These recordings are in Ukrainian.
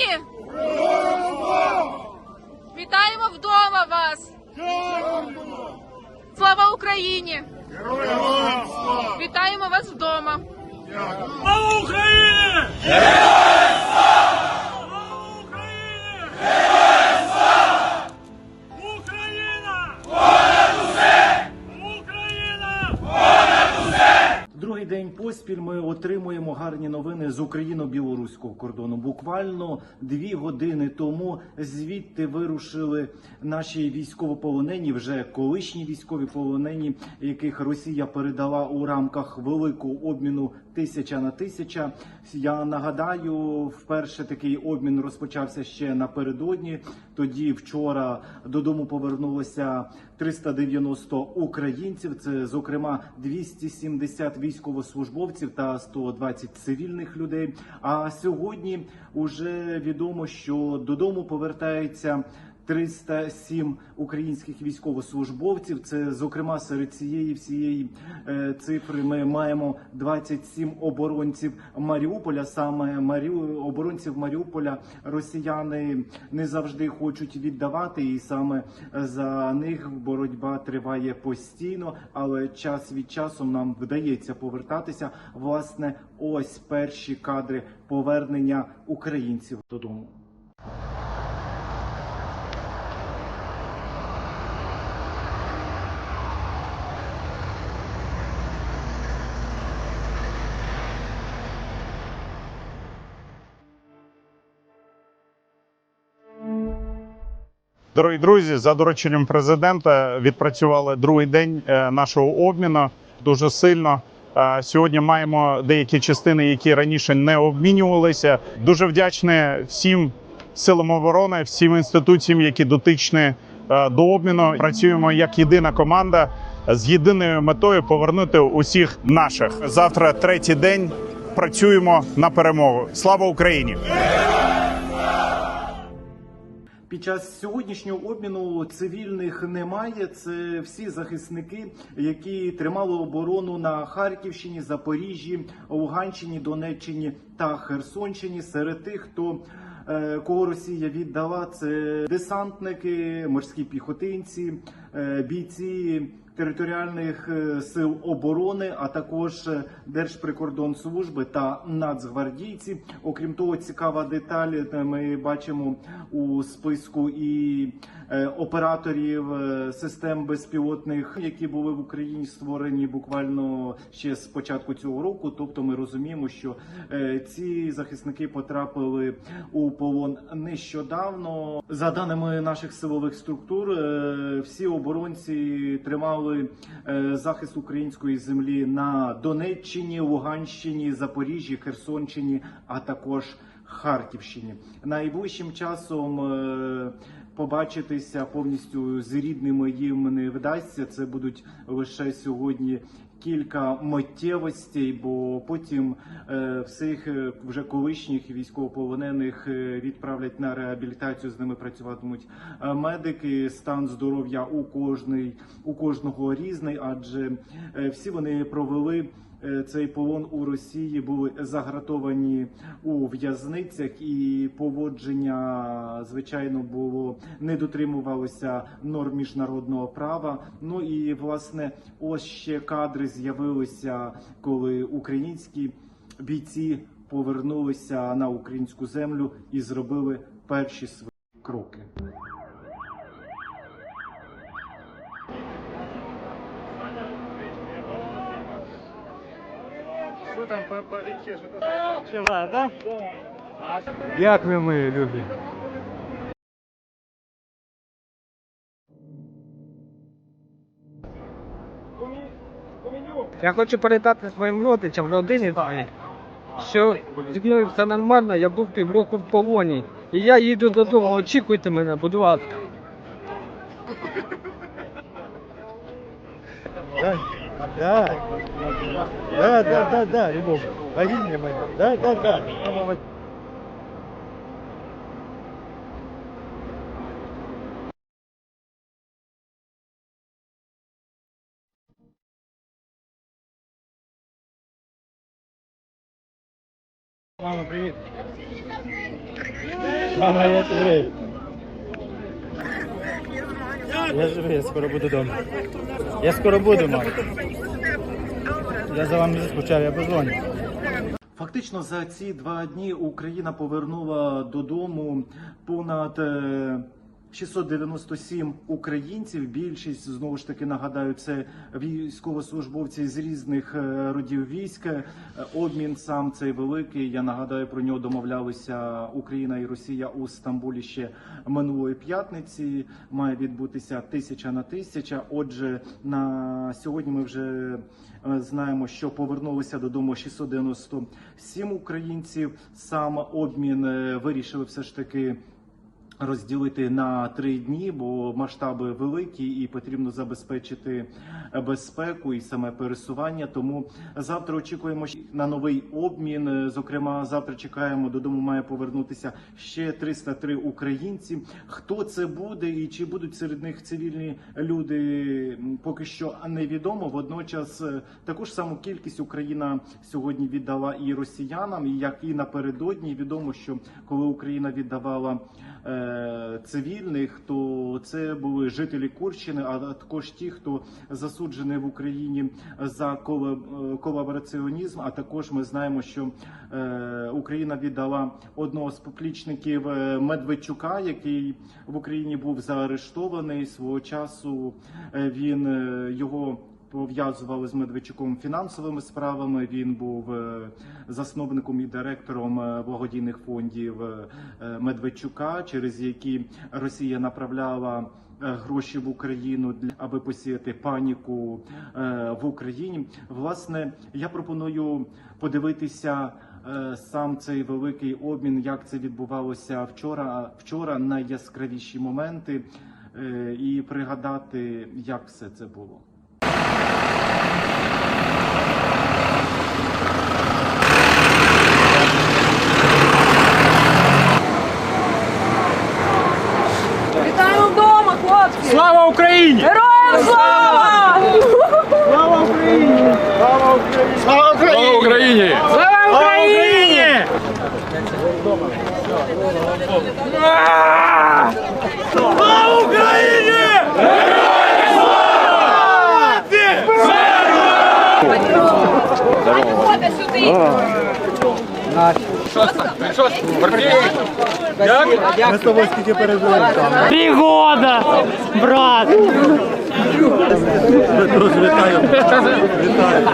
Україні! Вітаємо вдома вас! Слава Україні! Вітаємо вас вдома! Слава Україні! Поспіль ми отримуємо гарні новини з україно-білоруського кордону. Буквально дві години тому звідти вирушили наші військовополонені, вже колишні військові полонені, яких Росія передала у рамках великого обміну тисяча на тисяча. Я нагадаю, вперше такий обмін розпочався ще напередодні. Тоді вчора додому повернулося 390 українців. Це зокрема 270 військовослужбовців та 120 цивільних людей. А сьогодні вже відомо, що додому повертається. 307 українських військовослужбовців. Це зокрема серед цієї всієї е, цифри. Ми маємо 27 оборонців Маріуполя. Саме Маріу... оборонців Маріуполя росіяни не завжди хочуть віддавати, і саме за них боротьба триває постійно, але час від часу нам вдається повертатися. Власне, ось перші кадри повернення українців додому. Дорогі друзі, за дорученням президента відпрацювали другий день е, нашого обміну дуже сильно. Е, Сьогодні маємо деякі частини, які раніше не обмінювалися. Дуже вдячний всім силам оборони, всім інституціям, які дотичні е, до обміну. Працюємо як єдина команда з єдиною метою повернути усіх наших. Завтра третій день. Працюємо на перемогу. Слава Україні! Під час сьогоднішнього обміну цивільних немає. Це всі захисники, які тримали оборону на Харківщині, Запоріжжі, Луганщині, Донеччині та Херсонщині. Серед тих, хто е, Кого Росія віддала, це десантники, морські піхотинці, бійці територіальних е, сил оборони, а також е, Держприкордонслужби та нацгвардійці. Окрім того, цікава деталь. е, Ми бачимо у списку і е, операторів е, систем безпілотних, які були в Україні створені буквально ще з початку цього року. Тобто, ми розуміємо, що е, ці захисники потрапили у полон нещодавно. За даними наших силових структур, е, всі оборонці тримали е, захист української землі на Донеччині, Луганщині, Запоріжжі, Херсонщині, а також Харківщині. Найближчим часом е, побачитися повністю з рідними їм не вдасться. Це будуть лише сьогодні. Кілька миттєвостей, бо потім е, всіх е, вже колишніх військовополонених е, відправлять на реабілітацію. З ними працюватимуть медики. Стан здоров'я у кожний у кожного різний, адже всі вони провели цей полон у Росії, були загратовані у в'язницях, і поводження звичайно було не дотримувалося норм міжнародного права. Ну і власне, ось ще кадри з'явилися, коли українські бійці повернулися на українську землю і зробили перші свої кроки. Дякую, мої любі. Я хочу передати своїм родичам, родині своїй, що зі мною все нормально, я був півроку в полоні. І я їду додому, очікуйте мене, будь ласка. Да, да, да, да, да, Любовь, возьми меня, да, да, да. Мама, привет. Мама, я живий. Я живий, я скоро буду вдома. Я скоро буду, мама. Я за вами заскучав, я позвоню. Фактично за ці два дні Україна повернула додому понад е, 697 українців. Більшість знову ж таки нагадаю, це військовослужбовці з різних е, родів військ. Е, Обмін сам цей великий. Я нагадаю про нього домовлялися Україна і Росія у Стамбулі ще минулої п'ятниці. Має відбутися тисяча на тисяча. Отже, на сьогодні ми вже е, знаємо, що повернулися додому 697 українців. Сам обмін вирішили все ж таки. Розділити на три дні, бо масштаби великі і потрібно забезпечити безпеку і саме пересування. Тому завтра очікуємо на новий обмін. Зокрема, завтра чекаємо додому. Має повернутися ще 303 українці. Хто це буде і чи будуть серед них цивільні люди, поки що невідомо. Водночас е, таку ж саму кількість Україна сьогодні віддала і росіянам, як і напередодні відомо, що коли Україна віддавала е, цивільних, то це були жителі Курщини, а також ті, хто засуджений в Україні за колабораціонізм. А також ми знаємо, що е, Україна віддала одного з поплічників е, Медведчука, який в Україні був заарештований свого часу. е, Він його пов'язували з Медведчуком фінансовими справами. Він був е, засновником і директором е, благодійних фондів е, Медведчука, через які Росія направляла. Гроші в Україну аби посіяти паніку в Україні. Власне, я пропоную подивитися сам цей великий обмін, як це відбувалося вчора. Вчора найяскравіші моменти, і пригадати, як все це було. Вітаємо вдома, хлопці! Слава Україні! Героям слава! Слава Україні! Слава Україні! Слава Україні! Ходить сюди! Ми з тобою скільки пережили там. Три года, брат. Друже, вітаю. Вітаю.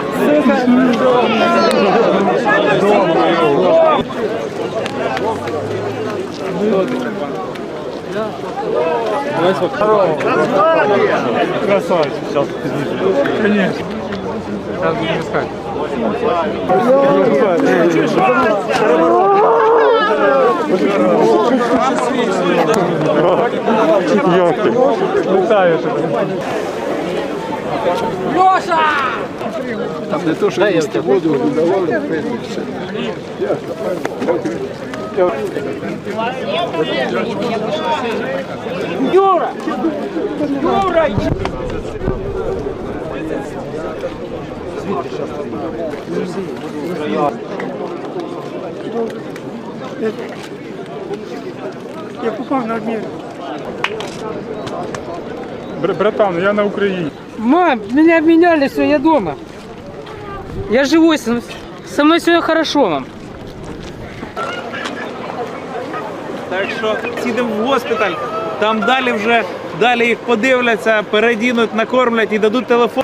Красавец. Сейчас пізніше. Конечно. Сейчас будем искать. Ёх ты. Летаешь. Леша! Там не то, что да, есть воду, удавали, Юра! Юра! Я попав на обмін. Братан, я на Україні. Мам, меня обменяли, все, я дома. Я живой, со со мной все хорошо, мам. Так що сідемо в госпіталь, там далі вже далі їх подивляться, передінуть, накормлять і дадуть телефон.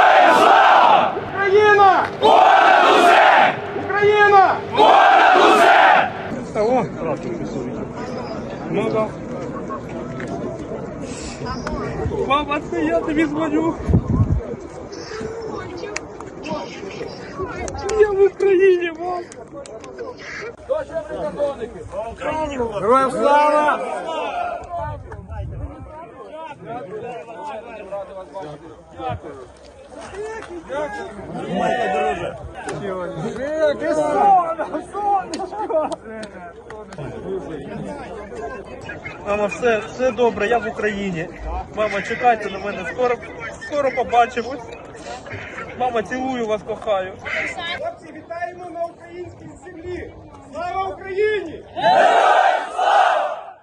Мама, це я тобі дзвоню. Я в Україні, мам. Героям слава! Мама, все, все добре, я в Україні. Мама, чекайте на мене, скоро, скоро побачимось. Мама, цілую вас, кохаю. Хлопці, вітаємо на українській землі! Слава Україні!